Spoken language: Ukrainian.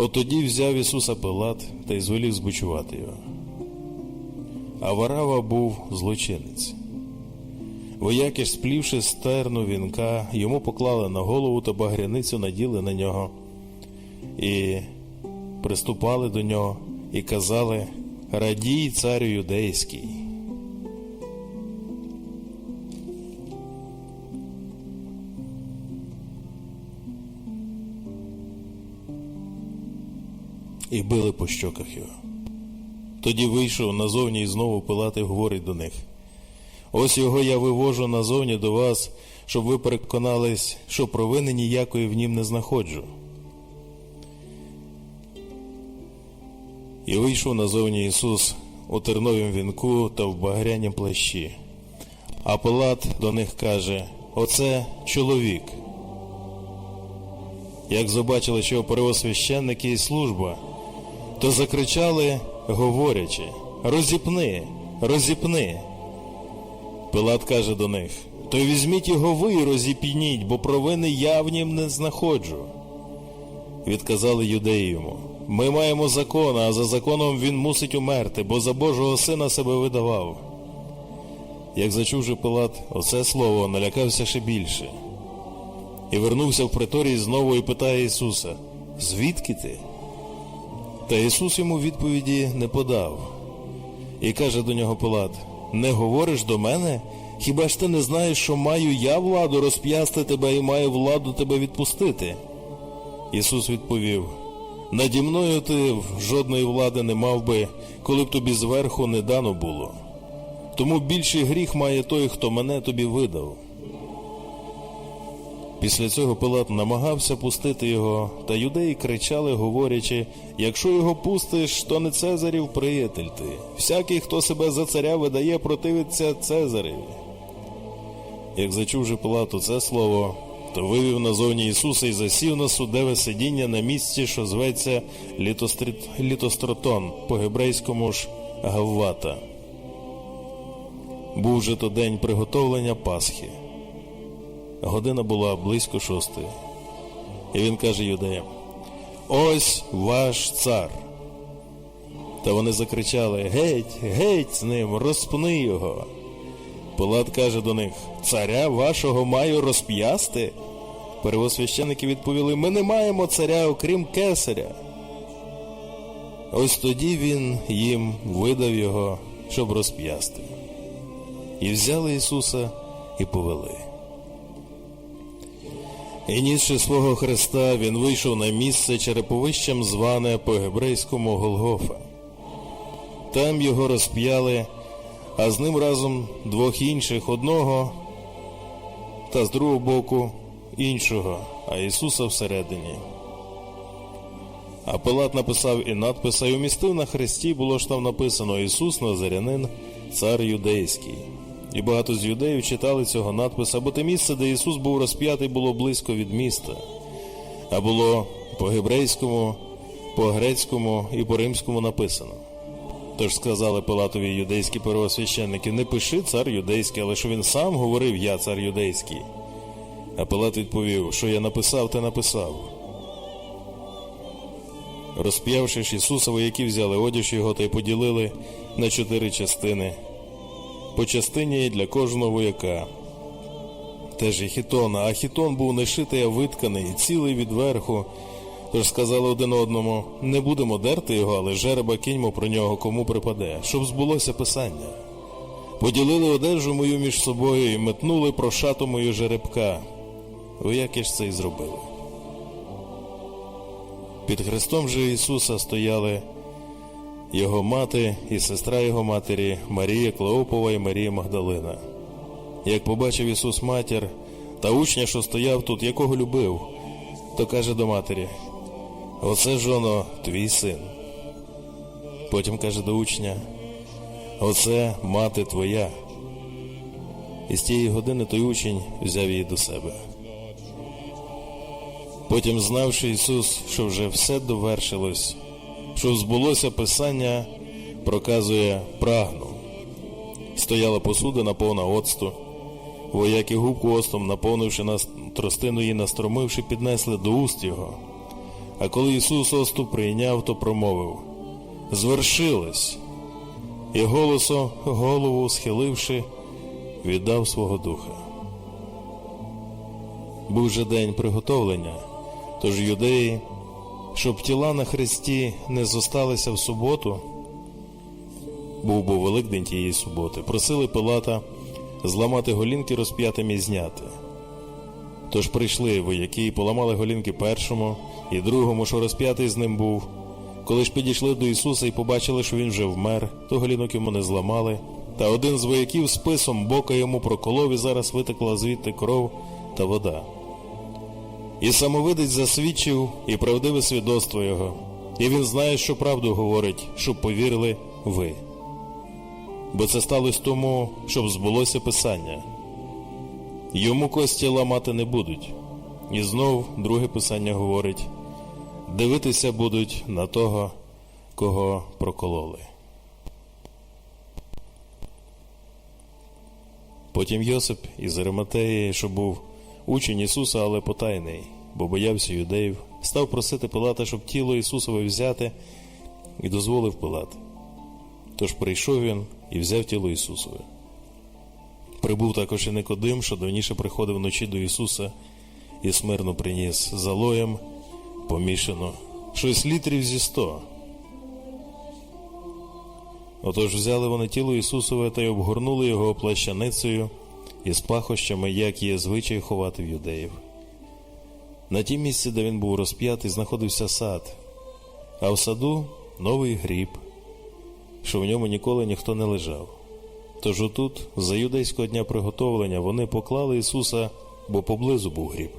От тоді взяв Ісуса Пилат та й звелів збучувати його. А Варава був злочинець. Вояки ж, сплівши стерну вінка, йому поклали на голову та багряницю наділи на нього, і приступали до нього і казали Радій, царю юдейський. І били по щоках його. Тоді вийшов назовні і знову Пилат і говорить до них. Ось його я вивожу назовні до вас, щоб ви переконались, що провини ніякої в нім не знаходжу. І вийшов назовні Ісус у терновім вінку та в багрянім плащі. А Пилат до них каже: Оце чоловік. Як побачили, що первосвященники і служба, то закричали, говорячи: Розіпни, розіпни. Пилат каже до них: То візьміть його ви і розіпніть, бо провини я в нім не знаходжу. Відказали юдеї йому: Ми маємо закон, а за законом він мусить умерти, бо за Божого сина себе видавав. Як зачув же Пилат оце слово, налякався ще більше. І вернувся в приторій знову і питає Ісуса: Звідки ти? Та Ісус йому відповіді не подав. І каже до нього Пилат: Не говориш до мене? Хіба ж ти не знаєш, що маю я владу розп'ясти тебе і маю владу тебе відпустити? Ісус відповів: Наді мною ти жодної влади не мав би, коли б тобі зверху не дано було. Тому більший гріх має той, хто мене тобі видав. Після цього Пилат намагався пустити його, та юдеї кричали, говорячи: якщо його пустиш, то не Цезарів приятель ти. Всякий, хто себе за царя видає, противиться Цезареві. Як зачув же Пилату це слово, то вивів назовні Ісуса і засів на судеве сидіння на місці, що зветься Літострит... Літостротон, по-гебрейському ж Гаввата. Був же то день приготовлення Пасхи. Година була близько шостої. І він каже юдеям: Ось ваш цар. Та вони закричали: Геть, геть з ним, розпни його. Пилат каже до них: Царя вашого маю розп'ясти. Первосвященники відповіли: Ми не маємо царя, окрім кесаря. Ось тоді він їм видав його, щоб розп'ясти. І взяли Ісуса і повели. І нісши свого Христа, він вийшов на місце череповищем зване по-гебрейському Голгофа. Там його розп'яли, а з ним разом двох інших одного та з другого боку іншого, а Ісуса всередині. А Пилат написав і надписа, і умістив на хресті, було ж там написано Ісус Назарянин, цар юдейський. І багато з юдеїв читали цього надписа, бо те місце, де Ісус був розп'ятий, було близько від міста, а було по-гебрейському, по-грецькому і по-римському написано. Тож сказали Пилатові юдейські первосвященники, не пиши цар юдейський, але що він сам говорив Я цар юдейський. А Пилат відповів, що я написав, те написав. Розп'явши ж Ісуса, вояки взяли одяж його та й поділили на чотири частини по частині для кожного вояка. Теж і хітона, а хітон був не шитий, а витканий, цілий від верху. Тож сказали один одному не будемо дерти його, але жереба киньмо про нього кому припаде, щоб збулося писання. Поділили одежу мою між собою і метнули про шату мою жеребка. Вояки ж це й зробили. Під хрестом же Ісуса стояли його мати і сестра його матері Марія Клеопова і Марія Магдалина. Як побачив Ісус матір та учня, що стояв тут, якого любив, то каже до матері: Оце жоно, твій син. Потім каже до учня: Оце мати твоя. І з тієї години той учень взяв її до себе. Потім, знавши Ісус, що вже все довершилось, що збулося Писання, проказує прагну. Стояла посуда наповна оцту. Вояки губку оцтом, наповнивши нас тростину і настромивши, піднесли до уст його. А коли Ісус осту прийняв, то промовив Звершилось, і голосом голову схиливши, віддав свого духа. Був же день приготовлення, тож юдеї, щоб тіла на хресті не зосталися в суботу, був був Великдень тієї суботи, просили Пилата зламати голінки розп'ятим і зняти. Тож прийшли вояки і поламали голінки першому і другому, що розп'ятий з ним був. Коли ж підійшли до Ісуса і побачили, що він вже вмер, то голінок йому не зламали. Та один з вояків списом бока йому проколов і зараз витекла звідти кров та вода. І самовидець засвідчив і правдиве свідоцтво його, і він знає, що правду говорить, щоб повірили ви. Бо це сталося тому, щоб збулося Писання. Йому кості ламати не будуть. І знов друге писання говорить дивитися будуть на того, кого прокололи. Потім Йосип із Ариматеї, що був учень Ісуса, але потайний, бо боявся юдеїв, став просити Пилата, щоб тіло Ісусове взяти, і дозволив Пилат. Тож прийшов він і взяв тіло Ісусове. Прибув також і Никодим, що давніше приходив вночі до Ісуса і смирно приніс залоєм помішано щось літрів зі сто. Отож взяли вони тіло Ісусове та й обгорнули його плащаницею із пахощами, як є звичай ховати в юдеїв. На тім місці, де він був розп'ятий, знаходився сад, а в саду новий гріб, що в ньому ніколи ніхто не лежав. Тож отут, за юдейського дня приготовлення, вони поклали Ісуса, бо поблизу був гріб.